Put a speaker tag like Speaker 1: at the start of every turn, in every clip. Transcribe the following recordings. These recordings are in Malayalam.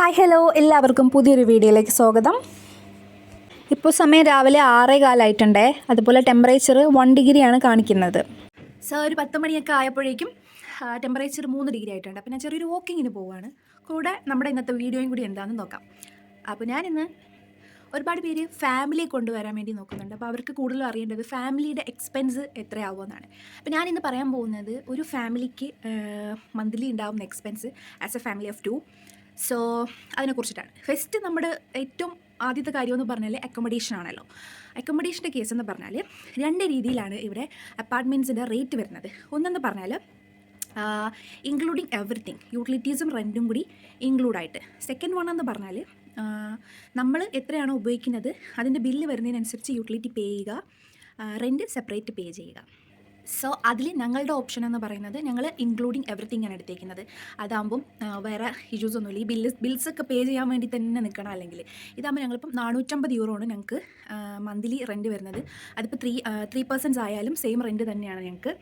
Speaker 1: Hi hello. എല്ലാവർക്കും പുതിയൊരു വീഡിയോയിലേക്ക് സ്വാഗതം. ഇപ്പോൾ സമയം രാവിലെ ആറേ കാലമായിട്ടുണ്ടേ അതുപോലെ ടെമ്പറേച്ചർ വൺ ഡിഗ്രിയാണ് കാണിക്കുന്നത്. സോ ഒരു പത്ത് മണിയൊക്കെ ആയപ്പോഴേക്കും ടെമ്പറേച്ചർ മൂന്ന് ഡിഗ്രി ആയിട്ടുണ്ട്. അപ്പോൾ ഞാൻ ചെറിയൊരു വാക്കിങ്ങിന് പോവുകയാണ് കൂടെ നമ്മുടെ ഇന്നത്തെ വീഡിയോയും കൂടി എന്താണെന്ന് നോക്കാം. അപ്പോൾ ഞാനിന്ന് ഒരുപാട് പേര് ഫാമിലിയെ കൊണ്ടുവരാൻ വേണ്ടി നോക്കുന്നുണ്ട്. അപ്പോൾ അവർക്ക് കൂടുതലും അറിയേണ്ടത് ഫാമിലിയുടെ എക്സ്പെൻസ് എത്രയാവുമെന്നാണ് അപ്പോൾ ഞാനിന്ന് പറയാൻ പോകുന്നത് ഒരു ഫാമിലിക്ക് മന്ത്ലി ഉണ്ടാകുന്ന expense as a family of two so അതിനെക്കുറിച്ചിട്ടാണ് first നമ്മുടെ ഏറ്റവും ആദ്യത്തെ കാര്യം എന്ന് പറഞ്ഞാൽ അക്കോമഡേഷൻ ആണല്ലോ. അക്കോമഡേഷന്റെ കേസ് എന്ന് പറഞ്ഞാൽ രണ്ട് രീതിയിലാണ് ഇവിടെ അപ്പാർട്ട്മെന്റ്സിന്റെ റേറ്റ് വരുന്നത്. ഒന്നെന്ന് പറഞ്ഞാൽ ഇൻക്ലൂഡിങ് എവറിത്തിങ് യൂട്ടിലിറ്റീസും റെന്റും കൂടി ഇൻക്ലൂഡായിട്ട് സെക്കൻഡ് വൺ എന്ന് പറഞ്ഞാൽ നമ്മൾ എത്രയാണോ ഉപയോഗിക്കുന്നത് അതിന്റെ ബില്ല് വരുന്നതിനനുസരിച്ച് യൂട്ടിലിറ്റി പേ ചെയ്യുക റെന്റ് സെപ്പറേറ്റ് പേ ചെയ്യുക. സോ അതിൽ ഞങ്ങളുടെ ഓപ്ഷൻ എന്ന് പറയുന്നത് ഞങ്ങൾ ഇൻക്ലൂഡിങ് എവറിത്തിങ് ആണ് എടുത്തേക്കുന്നത്. അതാകുമ്പം വേറെ ഇഷ്യൂസ് ഒന്നുമില്ല. ഈ ബില്ല് ബിൽസ് ഒക്കെ പേ ചെയ്യാൻ വേണ്ടി തന്നെ നിൽക്കണം അല്ലെങ്കിൽ ഇതാകുമ്പോൾ ഞങ്ങളിപ്പം നാനൂറ്റമ്പത് യൂറോ ആണ് ഞങ്ങൾക്ക് മന്ത്ലി റെന്റ് വരുന്നത്. അതിപ്പോൾ ത്രീ ത്രീ പേഴ്സൻസ് ആയാലും സെയിം റെന്റ് തന്നെയാണ് ഞങ്ങൾക്ക്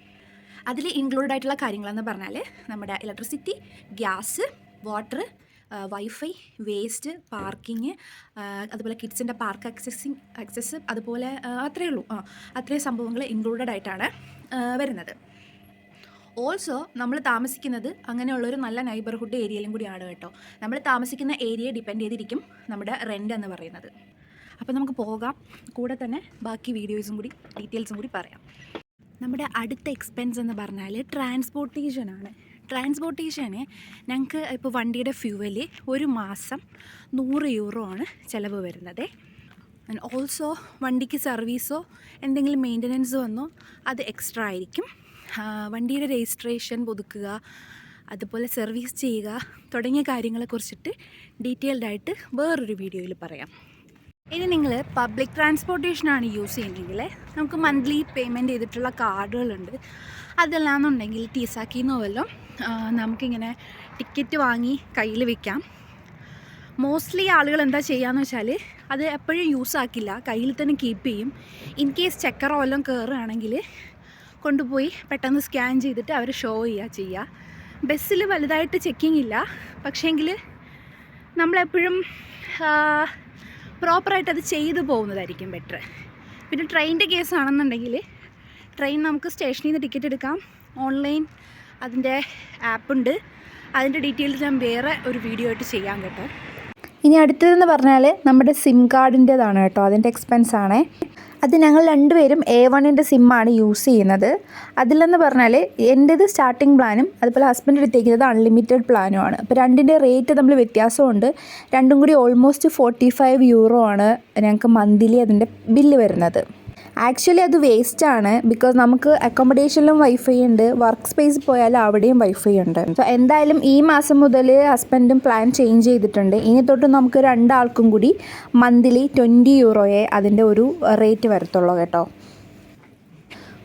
Speaker 1: അതിൽ ഇൻക്ലൂഡ് ആയിട്ടുള്ള കാര്യങ്ങളെന്ന് പറഞ്ഞാൽ നമ്മുടെ electricity gas water wifi waste parking അതുപോലെ കിഡ്സിന്റെ പാർക്ക് ആക്സസിങ് ആക്സസ് അതുപോലെ അത്രയേ ഉള്ളൂ. ആ അത്രയും സംഭവങ്ങൾ ഇൻക്ലൂഡഡ് ആയിട്ടാണ്. വരുന്നത്. ഓൾസോ നമ്മൾ താമസിക്കുന്നത് അങ്ങനെയുള്ളൊരു നല്ല നൈബർഹുഡ് ഏരിയയിലും കൂടിയാണ് കേട്ടോ. നമ്മൾ താമസിക്കുന്ന ഏരിയയെ ഡിപ്പെൻഡ് ചെയ്തിരിക്കും നമ്മുടെ റെന്റ് എന്ന് പറയുന്നത്. അപ്പോൾ നമുക്ക് പോകാം. കൂടെ തന്നെ ബാക്കി വീഡിയോസും കൂടി ഡീറ്റെയിൽസും കൂടി പറയാം. നമ്മുടെ അടുത്ത എക്സ്പെൻസ് എന്ന് പറഞ്ഞാൽ ട്രാൻസ്പോർട്ടേഷനാണ് ട്രാൻസ്പോർട്ടേഷന് ഞങ്ങൾക്ക് ഇപ്പോൾ വണ്ടിയുടെ ഫ്യൂവൽ ഒരു മാസം നൂറ് യൂറോ ആണ് ചിലവ് വരുന്നത്. ആൻഡ് ഓൾസോ വണ്ടിക്ക് സർവീസോ എന്തെങ്കിലും മെയിന്റനൻസ് വന്നോ അത് എക്സ്ട്രാ ആയിരിക്കും. വണ്ടിയുടെ രജിസ്ട്രേഷൻ പുതുക്കുക അതുപോലെ സർവീസ് ചെയ്യുക തുടങ്ങിയ കാര്യങ്ങളെക്കുറിച്ചിട്ട് ഡീറ്റെയിൽഡ് ആയിട്ട് വേറൊരു വീഡിയോയിൽ പറയാം. ഇനി നിങ്ങൾ പബ്ലിക് ട്രാൻസ്പോർട്ടേഷനാണ് യൂസ് ചെയ്യുന്നതെങ്കിൽ നമുക്ക് മന്ത്ലി പേയ്മെന്റ് ചെയ്തിട്ടുള്ള കാർഡുകളുണ്ട്. അതല്ലാന്നുണ്ടെങ്കിൽ ടീസാക്കിന്നോ വല്ലതും നമുക്കിങ്ങനെ ടിക്കറ്റ് വാങ്ങി കയ്യിൽ വെക്കാം. മോസ്റ്റ്ലി ആളുകൾ എന്താ ചെയ്യാന്ന് വെച്ചാൽ അത് എപ്പോഴും യൂസ് ആക്കില്ല. കയ്യിൽ തന്നെ കീപ്പ് ചെയ്യും. ഇൻ കേസ് ചെക്കറോ വല്ലതും കയറുകയാണെങ്കിൽ കൊണ്ടുപോയി പെട്ടെന്ന് സ്കാൻ ചെയ്തിട്ട് അവർ ഷോ ചെയ്യുക ചെയ്യുക ബസ്സിൽ വലുതായിട്ട് ചെക്കിംഗ് ഇല്ല. പക്ഷേങ്കിൽ നമ്മളെപ്പോഴും പ്രോപ്പറായിട്ട് അത് ചെയ്തു പോകുന്നതായിരിക്കും ബെറ്റർ പിന്നെ ട്രെയിനിന്റെ കേസ് ആണെന്നുണ്ടെങ്കിൽ ട്രെയിൻ നമുക്ക് സ്റ്റേഷനിൽ നിന്ന് ടിക്കറ്റ് എടുക്കാം. ഓൺലൈൻ അതിന്റെ ആപ്പുണ്ട് അതിന്റെ ഡീറ്റെയിൽസ് ഞാൻ വേറെ ഒരു വീഡിയോ ആയിട്ട് ചെയ്യാം കേട്ടോ. ഇനി അടുത്തതെന്ന് പറഞ്ഞാൽ നമ്മുടെ സിം കാർഡിന്റെതാണ് കേട്ടോ അതിന്റെ എക്സ്പെൻസ് ആണേ. അത് ഞങ്ങൾ രണ്ടുപേരും എ വണ്ണിന്റെ സിമ്മാണ് യൂസ് ചെയ്യുന്നത്. അതിലെന്ന് പറഞ്ഞാൽ എന്റേത് സ്റ്റാർട്ടിംഗ് പ്ലാനും അതുപോലെ ഹസ്ബൻഡ് എടുത്തേക്കുന്നത് അൺലിമിറ്റഡ് പ്ലാനുമാണ് അപ്പോൾ രണ്ടിന്റെ റേറ്റ് തമ്മിൽ വ്യത്യാസമുണ്ട്. രണ്ടും കൂടി ഓൾമോസ്റ്റ് ഫോർട്ടി ഫൈവ് യൂറോ ആണ് ഞങ്ങൾക്ക് മന്ത്ലി അതിന്റെ ബില്ല് വരുന്നത്. ആക്ച്വലി അത് വേസ്റ്റ് ആണ് ബിക്കോസ് നമുക്ക് അക്കോമഡേഷനിലും വൈഫൈ ഉണ്ട്. വർക്ക് സ്പേസ് പോയാലും അവിടെയും വൈഫൈ ഉണ്ട്. സോ എന്തായാലും ഈ മാസം മുതൽ ഹസ്ബൻഡും പ്ലാൻ ചേഞ്ച് ചെയ്തിട്ടുണ്ട്. ഇനി തൊട്ട് നമുക്ക് രണ്ടാൾക്കും കൂടി മന്ത്ലി ട്വന്റി യൂറോയെ അതിന്റെ ഒരു റേറ്റ് വരത്തുള്ളൂ കേട്ടോ.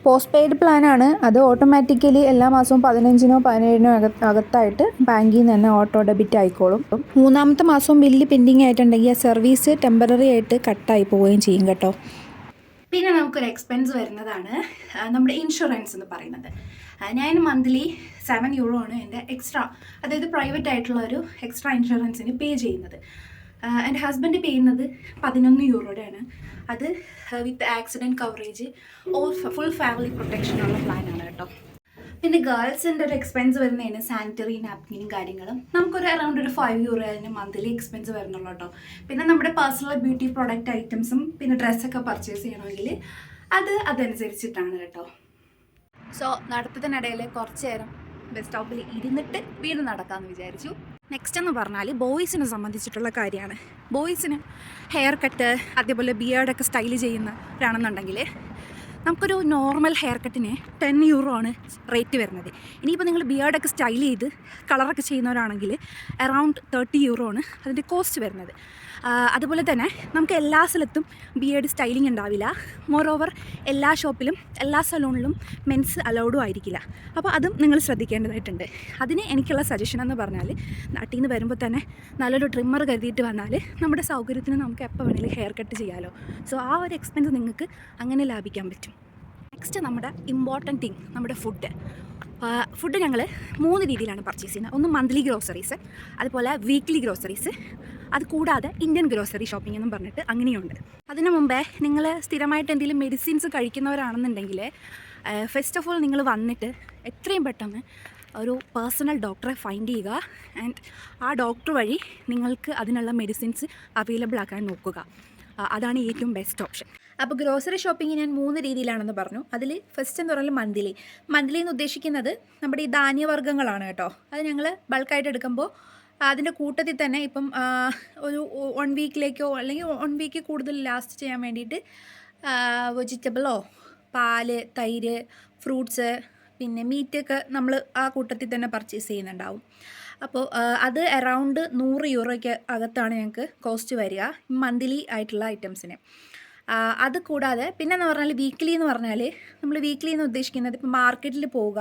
Speaker 1: പോസ്റ്റ് പെയ്ഡ് പ്ലാനാണ് അത് ഓട്ടോമാറ്റിക്കലി എല്ലാ മാസവും പതിനഞ്ചിനോ പതിനേഴിനോ അക അകത്തായിട്ട് ബാങ്കിൽ നിന്ന് തന്നെ ഓട്ടോ ഡെബിറ്റ് ആയിക്കോളും. മൂന്നാമത്തെ മാസവും ബില്ല് പെൻഡിങ് ആയിട്ടുണ്ടെങ്കിൽ ആ സർവീസ് ടെമ്പററി ആയിട്ട് കട്ടായി പോവുകയും ചെയ്യും കേട്ടോ. പിന്നെ നമുക്കൊരു എക്സ്പെൻസ് വരുന്നതാണ് നമ്മുടെ ഇൻഷുറൻസ് എന്ന് പറയുന്നത്. ഞാൻ മന്ത്ലി സെവൻ യൂറോ ആണ് എന്റെ എക്സ്ട്രാ അതായത് പ്രൈവറ്റ് ആയിട്ടുള്ള ഒരു എക്സ്ട്രാ ഇൻഷുറൻസിന് പേ ചെയ്യുന്നത്. എന്റെ ഹസ്ബൻഡ് പേ ചെയ്യുന്നത് പതിനൊന്ന് യൂറോയുടെയാണ് അത് with accident coverage all full family പ്രൊട്ടക്ഷനുള്ള പ്ലാനാണ് കേട്ടോ. പിന്നെ ഗേൾസിന്റെ ഒരു എക്സ്പെൻസ് വരുന്നതിന് സാനിറ്ററി നാപ്കിനും കാര്യങ്ങളും. നമുക്കൊരു അറൗണ്ട് ഒരു ഫൈവ് യൂറോ അതിന് മന്ത്ലി എക്സ്പെൻസ് വരുന്നുള്ളൂ കേട്ടോ. പിന്നെ നമ്മുടെ പേഴ്സണൽ ബ്യൂട്ടി പ്രോഡക്റ്റ് ഐറ്റംസും പിന്നെ ഡ്രസ്സൊക്കെ പർച്ചേസ് ചെയ്യണമെങ്കിൽ അത് അതനുസരിച്ചിട്ടാണ് കേട്ടോ. സോ നടത്തത്തിനിടയിൽ കുറച്ച് നേരം ബസ് സ്റ്റോപ്പിൽ ഇരുന്നിട്ട് വീണ്ടും നടക്കാമെന്ന് വിചാരിച്ചു. നെക്സ്റ്റ് എന്ന് പറഞ്ഞാൽ ബോയ്സിനെ സംബന്ധിച്ചിട്ടുള്ള കാര്യമാണ്. ബോയ്സിന് ഹെയർ കട്ട് അതേപോലെ ബിയേർഡൊക്കെ സ്റ്റൈൽ ചെയ്യുന്നവരാണെന്നുണ്ടെങ്കിൽ നമുക്കൊരു നോർമൽ ഹെയർ കട്ടിന് ടെൻ യൂറോ ആണ് റേറ്റ് വരുന്നത്. ഇനിയിപ്പോൾ നിങ്ങൾ ബിയേർഡൊക്കെ സ്റ്റൈൽ ചെയ്ത് കളറൊക്കെ ചെയ്യുന്നവരാണെങ്കിൽ അറൗണ്ട് തേർട്ടി യൂറോ ആണ് അതിന്റെ കോസ്റ്റ് വരുന്നത്. അതുപോലെ തന്നെ നമുക്ക് എല്ലാ സ്ഥലത്തും ബിയേർഡ് സ്റ്റൈലിംഗ് ഉണ്ടാവില്ല. മോർ ഓവർ എല്ലാ ഷോപ്പിലും എല്ലാ സലൂണിലും മെൻസ് അലൗഡും ആയിരിക്കില്ല. അപ്പോൾ അതും നിങ്ങൾ ശ്രദ്ധിക്കേണ്ടതായിട്ടുണ്ട്. അതിന് എനിക്കുള്ള സജഷൻ എന്ന് പറഞ്ഞാൽ നാട്ടിൽ നിന്ന് വരുമ്പോൾ തന്നെ നല്ലൊരു ട്രിമ്മർ കരുതിയിട്ട് വന്നാൽ നമ്മുടെ സൗകര്യത്തിന് നമുക്ക് എപ്പോൾ വേണമെങ്കിലും ഹെയർ കട്ട് ചെയ്യാമല്ലോ സോ ആ ഒരു എക്സ്പെൻസ് നിങ്ങൾക്ക് അങ്ങനെ ലാഭിക്കാൻ പറ്റും. നെക്സ്റ്റ് നമ്മുടെ ഇമ്പോർട്ടന്റ് തിങ് നമ്മുടെ ഫുഡ് ഫുഡ് ഞങ്ങൾ മൂന്ന് രീതിയിലാണ് പർച്ചേസ് ചെയ്യുന്നത്. ഒന്ന് മന്ത്ലി ഗ്രോസറീസ് അതുപോലെ വീക്ക്ലി ഗ്രോസറീസ് അത് കൂടാതെ ഇന്ത്യൻ ഗ്രോസറി ഷോപ്പിംഗ് എന്നും പറഞ്ഞിട്ട് അങ്ങനെയുണ്ട്. അതിനു മുമ്പേ നിങ്ങൾ സ്ഥിരമായിട്ട് എന്തെങ്കിലും മെഡിസിൻസ് കഴിക്കുന്നവരാണെന്നുണ്ടെങ്കിൽ ഫസ്റ്റ് ഓഫ് ഓൾ നിങ്ങൾ വന്നിട്ട് എത്രയും പെട്ടെന്ന് ഒരു പേഴ്സണൽ ഡോക്ടറെ ഫൈൻഡ് ചെയ്യുക. ആൻഡ് ആ ഡോക്ടർ വഴി നിങ്ങൾക്ക് അതിനുള്ള മെഡിസിൻസ് അവൈലബിൾ ആക്കാൻ നോക്കുക. അതാണ് ഏറ്റവും ബെസ്റ്റ് ഓപ്ഷൻ അപ്പോൾ ഗ്രോസറി ഷോപ്പിംഗ് ഞാൻ മൂന്ന് രീതിയിലാണെന്ന് പറഞ്ഞു. അതിൽ ഫസ്റ്റ് എന്ന് പറഞ്ഞാൽ മന്ത്ലി. മന്ത്ലി എന്ന് ഉദ്ദേശിക്കുന്നത് നമ്മുടെ ഈ ധാന്യവർഗങ്ങളാണ് കേട്ടോ. അത് ഞങ്ങൾ ബൾക്കായിട്ട് എടുക്കുമ്പോൾ അതിന്റെ കൂട്ടത്തിൽ തന്നെ ഇപ്പം ഒരു വൺ വീക്കിലേക്കോ അല്ലെങ്കിൽ വൺ വീക്ക് കൂടുതൽ ലാസ്റ്റ് ചെയ്യാൻ വേണ്ടിയിട്ട് വെജിറ്റബിളോ പാൽ തൈര് ഫ്രൂട്ട്സ് പിന്നെ മീറ്റൊക്കെ നമ്മൾ ആ കൂട്ടത്തിൽ തന്നെ പർച്ചേസ് ചെയ്യുന്നുണ്ടാവും. അപ്പോൾ അത് അറൗണ്ട് നൂറ് യൂറോയ്ക്ക് അകത്താണ് ഞങ്ങൾക്ക് കോസ്റ്റ് വരിക മന്ത്ലി ആയിട്ടുള്ള ഐറ്റംസിന് അത് കൂടാതെ പിന്നെ എന്ന് പറഞ്ഞാൽ വീക്ക്ലി എന്ന് പറഞ്ഞാൽ നമ്മൾ വീക്ക്ലി എന്ന് ഉദ്ദേശിക്കുന്നത് ഇപ്പോൾ മാർക്കറ്റിൽ പോവുക.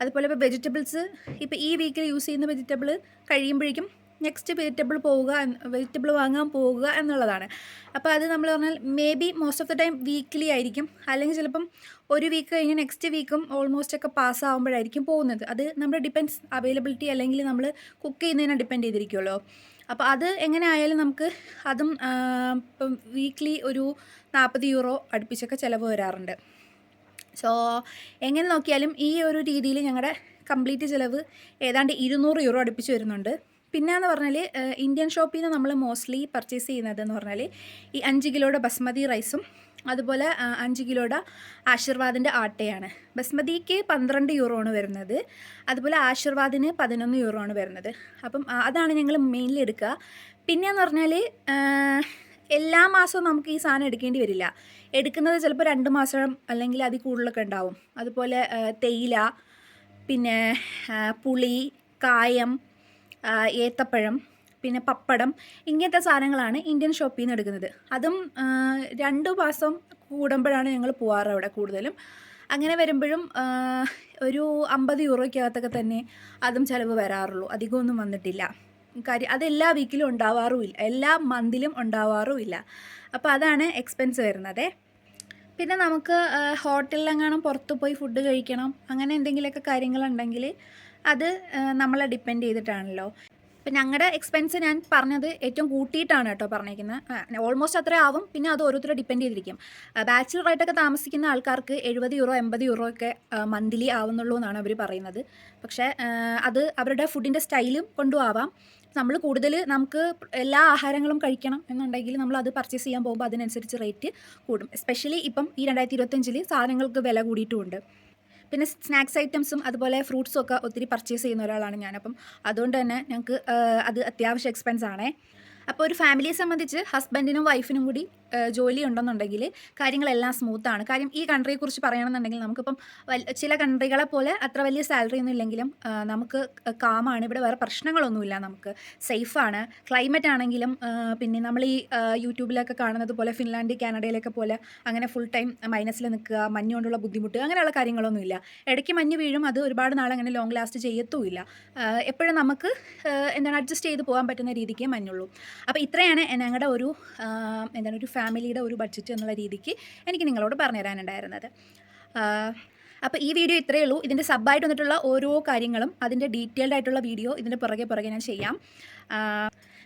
Speaker 1: അതുപോലെ ഇപ്പോൾ വെജിറ്റബിൾസ് ഇപ്പോൾ ഈ വീക്കിൽ യൂസ് ചെയ്യുന്ന വെജിറ്റബിൾ കഴിയുമ്പോഴേക്കും നെക്സ്റ്റ് വെജിറ്റബിൾ പോവുക വെജിറ്റബിൾ വാങ്ങാൻ പോവുക എന്നുള്ളതാണ്. അപ്പോൾ അത് നമ്മൾ പറഞ്ഞാൽ maybe most of the time weekly ആയിരിക്കും. അല്ലെങ്കിൽ ചിലപ്പം ഒരു വീക്ക് കഴിഞ്ഞ് നെക്സ്റ്റ് വീക്കും ഓൾമോസ്റ്റ് ഒക്കെ പാസ് ആകുമ്പോഴായിരിക്കും പോകുന്നത്. അത് നമ്മുടെ ഡിപ്പെൻസ് അവൈലബിലിറ്റി അല്ലെങ്കിൽ നമ്മൾ കുക്ക് ചെയ്യുന്നതിനെ ഡിപ്പെൻഡ് ചെയ്തിരിക്കുമല്ലോ അപ്പോൾ അത് എങ്ങനെ ആയാലും നമുക്ക് അതും ഇപ്പം വീക്ക്ലി ഒരു നാൽപ്പത് യൂറോ അടുപ്പിച്ചൊക്കെ ചിലവ് വരാറുണ്ട്. സോ എങ്ങനെ നോക്കിയാലും ഈ ഒരു രീതിയിൽ ഞങ്ങളുടെ കംപ്ലീറ്റ് ചിലവ് ഏതാണ്ട് ഇരുന്നൂറ് യൂറോ അടുപ്പിച്ച് വരുന്നുണ്ട്. പിന്നെയെന്ന് പറഞ്ഞാൽ ഇന്ത്യൻ ഷോപ്പിൽ നിന്ന് നമ്മൾ മോസ്റ്റ്ലി പർച്ചേസ് ചെയ്യുന്നത് എന്ന് പറഞ്ഞാൽ ഈ അഞ്ച് കിലോയുടെ ബസ്മതി റൈസും അതുപോലെ അഞ്ച് കിലോയുടെ ആശീർവാദിന്റെ ആട്ടയാണ്. ബസ്മതിക്ക് പന്ത്രണ്ട് യൂറോ ആണ് വരുന്നത്. അതുപോലെ ആശീർവാദിന് പതിനൊന്ന് യൂറോ ആണ് വരുന്നത്. അപ്പം അതാണ് ഞങ്ങൾ മെയിൻലി എടുക്കുക. പിന്നെയെന്ന് പറഞ്ഞാൽ എല്ലാ മാസവും നമുക്ക് ഈ സാധനം എടുക്കേണ്ടി വരില്ല. എടുക്കുന്നത് ചിലപ്പോൾ രണ്ട് മാസം അല്ലെങ്കിൽ അതിൽ കൂടുതലൊക്കെ ഉണ്ടാവും. അതുപോലെ തേയില പിന്നെ പുളി കായം ഏത്തപ്പഴം പിന്നെ പപ്പടം ഇങ്ങനത്തെ സാധനങ്ങളാണ് ഇന്ത്യൻ ഷോപ്പിൽ നിന്ന് എടുക്കുന്നത്. അതും രണ്ട് മാസം കൂടുമ്പോഴാണ് ഞങ്ങൾ പോവാറ് അവിടെ കൂടുതലും. അങ്ങനെ വരുമ്പോഴും ഒരു അമ്പത് യൂറോയ്ക്കകത്തൊക്കെ തന്നെ അതും ചിലവ് വരാറുള്ളൂ. അധികമൊന്നും വന്നിട്ടില്ല. കാര്യം അതെല്ലാ വീക്കിലും ഉണ്ടാവാറുമില്ല. എല്ലാ മന്തിലും ഉണ്ടാവാറുമില്ല. അപ്പോൾ അതാണ് എക്സ്പെൻസ് വരുന്നത്. പിന്നെ നമുക്ക് ഹോട്ടലിലെങ്ങാനും പുറത്ത് പോയി ഫുഡ് കഴിക്കണം അങ്ങനെ എന്തെങ്കിലുമൊക്കെ കാര്യങ്ങളുണ്ടെങ്കിൽ അത് നമ്മളെ ഡിപ്പെൻഡ് ചെയ്തിട്ടാണല്ലോ. ഇപ്പം ഞങ്ങളുടെ എക്സ്പെൻസ് ഞാൻ പറഞ്ഞത് ഏറ്റവും കൂട്ടിയിട്ടാണ് കേട്ടോ പറഞ്ഞേക്കുന്നത് ഓൾമോസ്റ്റ് അത്ര ആവും. പിന്നെ അത് ഓരോരുത്തരെ ഡിപ്പെൻഡ് ചെയ്തിരിക്കും. ബാച്ചിലർ ആയിട്ടൊക്കെ താമസിക്കുന്ന ആൾക്കാർക്ക് എഴുപത് യൂറോ എൺപത് യൂറോ ഒക്കെ മന്ത്ലി ആവുന്നുള്ളൂ എന്നാണ് അവർ പറയുന്നത്. പക്ഷേ അത് അവരുടെ ഫുഡിന്റെ സ്റ്റൈലും കൊണ്ടും ആവാം നമ്മൾ കൂടുതൽ നമുക്ക് എല്ലാ ആഹാരങ്ങളും കഴിക്കണം എന്നുണ്ടെങ്കിൽ നമ്മൾ അത് പർച്ചേസ് ചെയ്യാൻ പോകുമ്പോൾ അതിനനുസരിച്ച് റേറ്റ് കൂടും. എസ്പെഷ്യലി ഇപ്പം ഈ രണ്ടായിരത്തി ഇരുപത്തഞ്ചിൽ സാധനങ്ങൾക്ക് വില കൂടിയിട്ടുമുണ്ട്. പിന്നെ സ്നാക്സ് ഐറ്റംസും അതുപോലെ ഫ്രൂട്ട്സും ഒക്കെ ഒത്തിരി പർച്ചേസ് ചെയ്യുന്ന ഒരാളാണ് ഞാൻ. അപ്പം അതുകൊണ്ട് തന്നെ ഞങ്ങൾക്ക് അത് അത്യാവശ്യം എക്സ്പെൻസ് ആണേ അപ്പോൾ ഒരു ഫാമിലിയെ സംബന്ധിച്ച് ഹസ്ബൻഡിനും വൈഫിനും കൂടി ജോലി ഉണ്ടെന്നുണ്ടെങ്കിൽ കാര്യങ്ങളെല്ലാം സ്മൂത്താണ് കാര്യം ഈ കൺട്രിയെക്കുറിച്ച് പറയണമെന്നുണ്ടെങ്കിൽ നമുക്കിപ്പം ചില കൺട്രികളെ പോലെ അത്ര വലിയ സാലറി ഒന്നും ഇല്ലെങ്കിലും നമുക്ക് കാമാണ്. ഇവിടെ വേറെ പ്രശ്നങ്ങളൊന്നുമില്ല നമുക്ക്. സേഫാണ് ക്ലൈമറ്റ് ആണെങ്കിലും പിന്നെ നമ്മൾ ഈ യൂട്യൂബിലൊക്കെ കാണുന്നത് പോലെ ഫിൻലാൻഡ് കാനഡയിലൊക്കെ പോലെ അങ്ങനെ ഫുൾ ടൈം മൈനസിൽ നിൽക്കുക മഞ്ഞ് കൊണ്ടുള്ള ബുദ്ധിമുട്ട് അങ്ങനെയുള്ള കാര്യങ്ങളൊന്നുമില്ല. ഇടയ്ക്ക് മഞ്ഞ് വീഴും. അത് ഒരുപാട് നാൾ അങ്ങനെ ലോങ് ലാസ്റ്റ് ചെയ്യത്തുമില്ല. എപ്പോഴും നമുക്ക് എന്താണ് അഡ്ജസ്റ്റ് ചെയ്ത് പോകാൻ പറ്റുന്ന രീതിക്ക് മഞ്ഞുള്ളൂ. അപ്പോൾ ഇത്രയാണ് ഞങ്ങളുടെ ഒരു എന്താണ് ഒരു ഫാമിലിയുടെ ഒരു ബഡ്ജറ്റ് എന്നുള്ള രീതിക്ക് എനിക്ക് നിങ്ങളോട് പറഞ്ഞു തരാനുണ്ടായിരുന്നത് അപ്പോൾ ഈ വീഡിയോ ഇത്രയേ ഉള്ളൂ. ഇതിന്റെ സബ്ബായിട്ട് വന്നിട്ടുള്ള ഓരോ കാര്യങ്ങളും അതിന്റെ ഡീറ്റെയിൽഡ് ആയിട്ടുള്ള വീഡിയോ ഇതിന്റെ പുറകെ പുറകെ ഞാൻ ചെയ്യാം.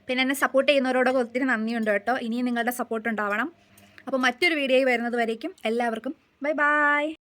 Speaker 1: പിന്നെ എന്നെ സപ്പോർട്ട് ചെയ്യുന്നവരോടൊക്കെ ഒത്തിരി നന്ദിയുണ്ട് കേട്ടോ. ഇനിയും നിങ്ങളുടെ സപ്പോർട്ട് ഉണ്ടാവണം. അപ്പോൾ മറ്റൊരു വീഡിയോയിൽ വരുന്നത് വരേക്കും എല്ലാവർക്കും. Bye bye.